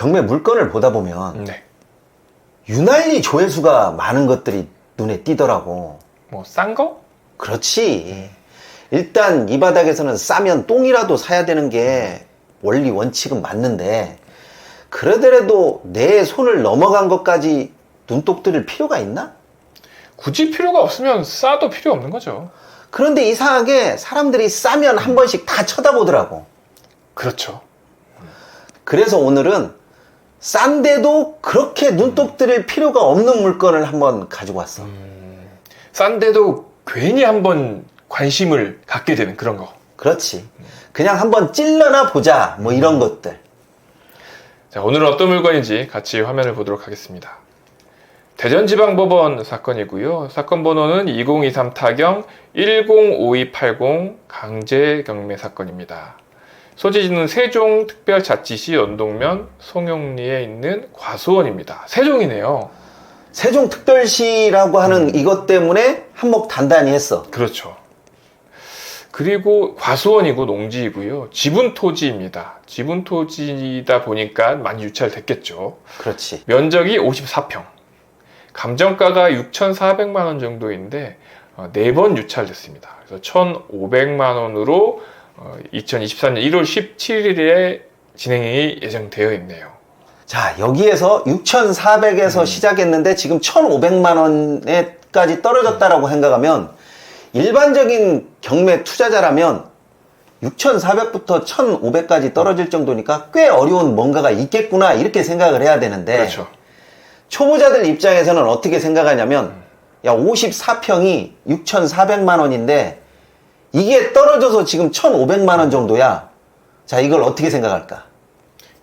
경매 물건을 보다 보면 네. 유난히 조회수가 많은 것들이 눈에 띄더라고. 뭐 싼 거? 그렇지. 일단 이 바닥에서는 싸면 똥이라도 사야 되는 게 원리 원칙은 맞는데 그러더라도 내 손을 넘어간 것까지 눈독 들일 필요가 있나? 굳이 필요가 없으면 싸도 필요 없는 거죠. 그런데 이상하게 사람들이 싸면 한 번씩 다 쳐다보더라고. 그렇죠. 그래서 오늘은 싼데도 그렇게 눈독 들일 필요가 없는 물건을 한번 가지고 왔어. 싼데도 괜히 한번 관심을 갖게 되는 그런 거. 그렇지. 그냥 한번 찔러나 보자. 뭐 이런 것들. 자, 오늘은 어떤 물건인지 같이 화면을 보도록 하겠습니다. 대전지방법원 사건이고요. 사건 번호는 2023 타경 105280 강제 경매 사건입니다. 소재지는 세종특별자치시 연동면 송영리에 있는 과수원입니다. 세종이네요. 세종특별시라고 하는 이것 때문에 한몫 단단히 했어. 그렇죠. 그리고 과수원이고 농지이고요. 지분 토지입니다. 지분 토지이다 보니까 많이 유찰됐겠죠. 그렇지. 면적이 54평. 감정가가 6,400만 원 정도인데 네 번 유찰됐습니다. 그래서 1,500만 원으로 2024년 1월 17일에 진행이 예정되어 있네요. 자, 여기에서 6,400에서 시작했는데 지금 1,500만 원에까지 떨어졌다라고 생각하면 일반적인 경매 투자자라면 6,400부터 1,500까지 떨어질 정도니까 꽤 어려운 뭔가가 있겠구나 이렇게 생각을 해야 되는데 그렇죠. 초보자들 입장에서는 어떻게 생각하냐면 야 54평이 6,400만 원인데 이게 떨어져서 지금 1,500만 원 정도야. 자 이걸 어떻게 생각할까?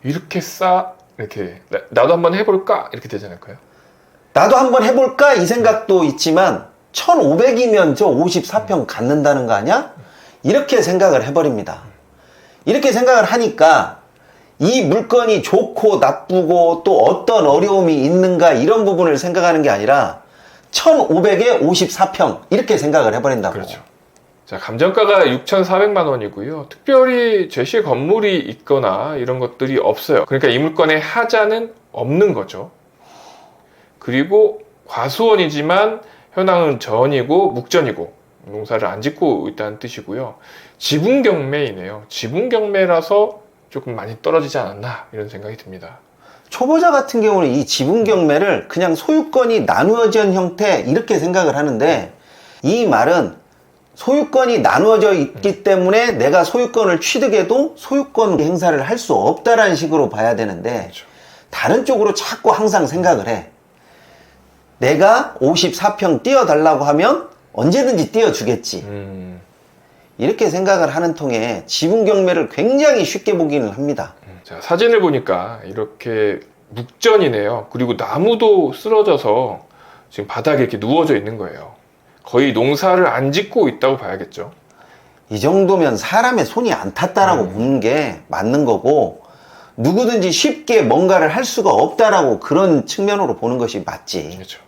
이렇게 싸 이렇게 나- 나도 한번 해볼까 이렇게 되지 않을까요? 나도 한번 해볼까 이 생각도 있지만 1,500이면 저 54평 갖는다는 거 아니야? 이렇게 생각을 해버립니다. 이렇게 생각을 하니까 이 물건이 좋고 나쁘고 또 어떤 어려움이 있는가 이런 부분을 생각하는 게 아니라 1,500에 54평 이렇게 생각을 해버린다고. 그렇죠. 자, 감정가가 6,400만 원이고요. 특별히 제시 건물이 있거나 이런 것들이 없어요. 그러니까 이 물건의 하자는 없는 거죠. 그리고 과수원이지만 현황은 전이고 묵전이고 농사를 안 짓고 있다는 뜻이고요. 지분 경매이네요. 지분 경매라서 조금 많이 떨어지지 않았나 이런 생각이 듭니다. 초보자 같은 경우는 이 지분 경매를 그냥 소유권이 나누어진 형태 이렇게 생각을 하는데 이 말은 소유권이 나누어져 있기 때문에 내가 소유권을 취득해도 소유권 행사를 할 수 없다라는 식으로 봐야 되는데 그렇죠. 다른 쪽으로 자꾸 항상 생각을 해. 내가 54평 띄워달라고 하면 언제든지 띄워주겠지. 음, 이렇게 생각을 하는 통에 지분 경매를 굉장히 쉽게 보기는 합니다. 자, 사진을 보니까 이렇게 묵전이네요. 그리고 나무도 쓰러져서 지금 바닥에 이렇게 누워져 있는 거예요. 거의 농사를 안 짓고 있다고 봐야겠죠. 이 정도면 사람의 손이 안 탔다라고 음. 보는 게 맞는 거고 누구든지 쉽게 뭔가를 할 수가 없다라고 그런 측면으로 보는 것이 맞지. 그렇죠.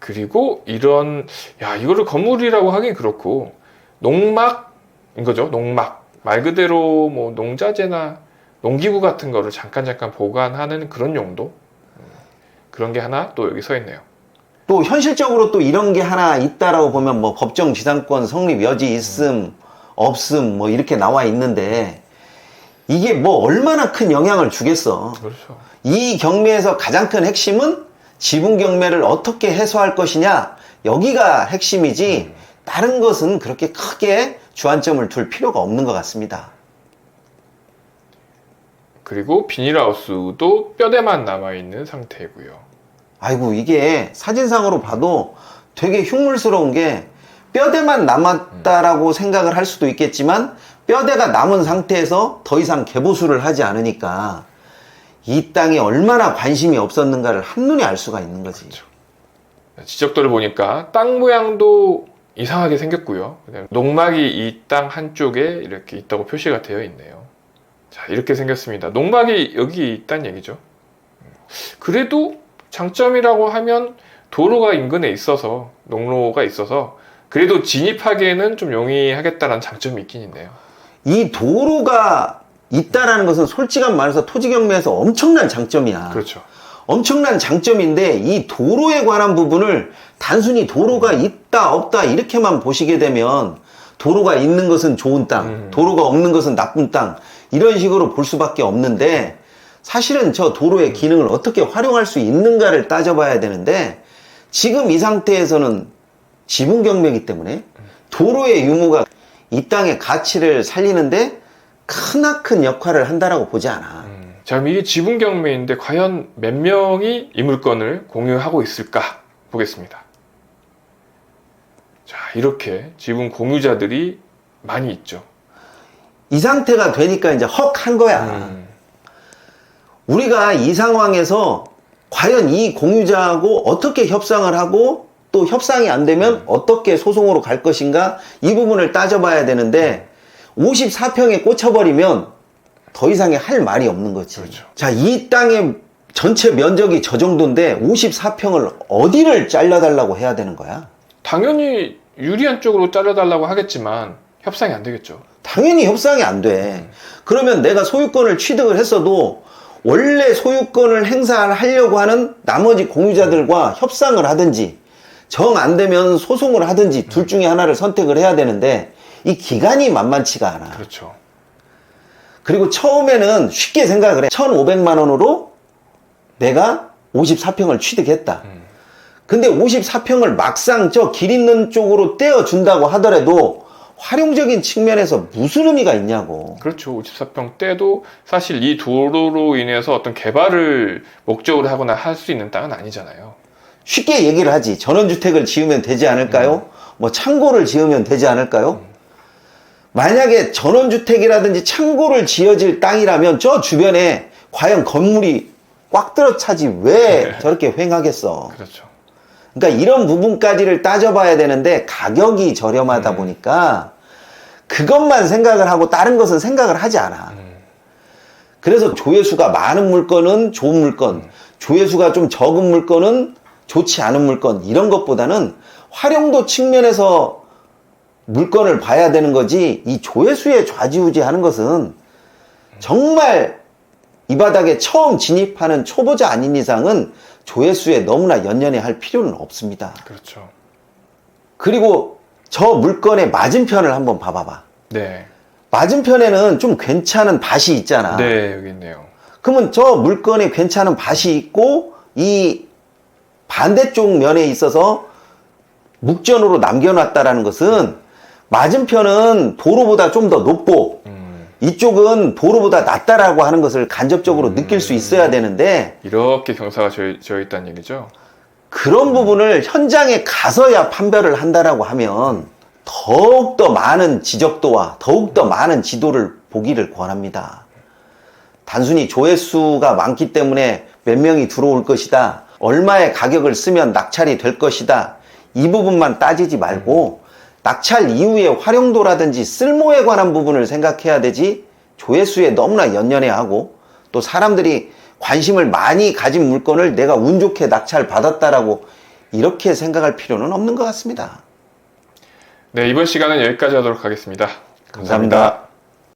그리고 이런 야 이거를 건물이라고 하긴 그렇고 농막인 거죠. 농막 말 그대로 뭐 농자재나 농기구 같은 거를 잠깐 잠깐 보관하는 그런 용도 음, 그런 게 하나 또 여기 서 있네요. 또 현실적으로 또 이런 게 하나 있다라고 보면 뭐 법정 지상권 성립 여지 있음 없음 뭐 이렇게 나와 있는데 이게 뭐 얼마나 큰 영향을 주겠어. 그렇죠. 이 경매에서 가장 큰 핵심은 지분 경매를 어떻게 해소할 것이냐 여기가 핵심이지 다른 것은 그렇게 크게 주안점을 둘 필요가 없는 것 같습니다. 그리고 비닐하우스도 뼈대만 남아 있는 상태이고요. 아이고 이게 사진상으로 봐도 되게 흉물스러운 게 뼈대만 남았다라고 생각을 할 수도 있겠지만 뼈대가 남은 상태에서 더 이상 개보수를 하지 않으니까 이 땅에 얼마나 관심이 없었는가를 한눈에 알 수가 있는 거지. 지적도를 보니까 땅 모양도 이상하게 생겼고요. 농막이 이 땅 한쪽에 이렇게 있다고 표시가 되어 있네요. 자, 이렇게 생겼습니다. 농막이 여기 있다는 얘기죠. 그래도 장점이라고 하면 도로가 인근에 있어서 농로가 있어서 그래도 진입하기에는 좀 용이하겠다는 장점이 있긴 있네요. 이 도로가 있다라는 것은 솔직한 말해서 토지 경매에서 엄청난 장점이야. 그렇죠. 엄청난 장점인데 이 도로에 관한 부분을 단순히 도로가 있다 없다 이렇게만 보시게 되면 도로가 있는 것은 좋은 땅, 음. 도로가 없는 것은 나쁜 땅 이런 식으로 볼 수밖에 없는데 사실은 저 도로의 기능을 어떻게 활용할 수 있는가를 따져봐야 되는데 지금 이 상태에서는 지분 경매이기 때문에 도로의 유무가 이 땅의 가치를 살리는데 크나큰 역할을 한다라고 보지 않아. 음, 자, 그럼 이게 지분 경매인데 과연 몇 명이 이 물건을 공유하고 있을까 보겠습니다. 자, 이렇게 지분 공유자들이 많이 있죠. 이 상태가 되니까 이제 헉 한 거야. 음, 우리가 이 상황에서 과연 이 공유자하고 어떻게 협상을 하고 또 협상이 안 되면 어떻게 소송으로 갈 것인가 이 부분을 따져봐야 되는데 54평에 꽂혀버리면 더 이상의 할 말이 없는 거지. 그렇죠. 자, 이 땅의 전체 면적이 저 정도인데 54평을 어디를 잘라달라고 해야 되는 거야? 당연히 유리한 쪽으로 잘라달라고 하겠지만 협상이 안 되겠죠. 당연히 협상이 안 돼. 그러면 내가 소유권을 취득을 했어도 원래 소유권을 행사하려고 하는 나머지 공유자들과 협상을 하든지 정 안 되면 소송을 하든지 둘 중에 하나를 선택을 해야 되는데 이 기간이 만만치가 않아. 그렇죠. 그리고 처음에는 쉽게 생각을 해. 1,500만 원으로 내가 54평을 취득했다. 음. 근데 54평을 막상 저 길 있는 쪽으로 떼어준다고 하더라도 활용적인 측면에서 무슨 의미가 있냐고. 그렇죠. 54평 때도 사실 이 도로로 인해서 어떤 개발을 목적으로 하거나 할 수 있는 땅은 아니잖아요. 쉽게 얘기를 하지. 전원주택을 지으면 되지 않을까요? 뭐 창고를 지으면 되지 않을까요? 만약에 전원주택이라든지 창고를 지어질 땅이라면 저 주변에 과연 건물이 꽉 들어차지 왜 저렇게 횡하겠어? 그렇죠. 그러니까 이런 부분까지를 따져봐야 되는데 가격이 저렴하다 보니까 그것만 생각을 하고 다른 것은 생각을 하지 않아. 음. 그래서 조회수가 많은 물건은 좋은 물건, 조회수가 좀 적은 물건은 좋지 않은 물건, 이런 것보다는 활용도 측면에서 물건을 봐야 되는 거지, 이 조회수에 좌지우지 하는 것은 정말 이 바닥에 처음 진입하는 초보자 아닌 이상은 조회수에 너무나 연연해 할 필요는 없습니다. 그렇죠. 그리고 저 물건의 맞은편을 한번 봐봐봐. 네. 맞은편에는 좀 괜찮은 밭이 있잖아. 네, 여기 있네요. 그러면 저 물건에 괜찮은 밭이 있고 이 반대쪽 면에 있어서 묵전으로 남겨놨다라는 것은 맞은편은 도로보다 좀 더 높고 음, 이쪽은 도로보다 낮다라고 하는 것을 간접적으로 느낄 수 있어야 되는데 이렇게 경사가 져, 져 있다는 얘기죠. 그런 부분을 현장에 가서야 판별을 한다라고 하면 더욱더 많은 지적도와 더욱더 많은 지도를 보기를 권합니다. 단순히 조회수가 많기 때문에 몇 명이 들어올 것이다. 얼마의 가격을 쓰면 낙찰이 될 것이다. 이 부분만 따지지 말고 낙찰 이후의 활용도라든지 쓸모에 관한 부분을 생각해야 되지 조회수에 너무나 연연해 하고 또 사람들이 관심을 많이 가진 물건을 내가 운 좋게 낙찰 받았다라고 이렇게 생각할 필요는 없는 것 같습니다. 네, 이번 시간은 여기까지 하도록 하겠습니다 감사합니다.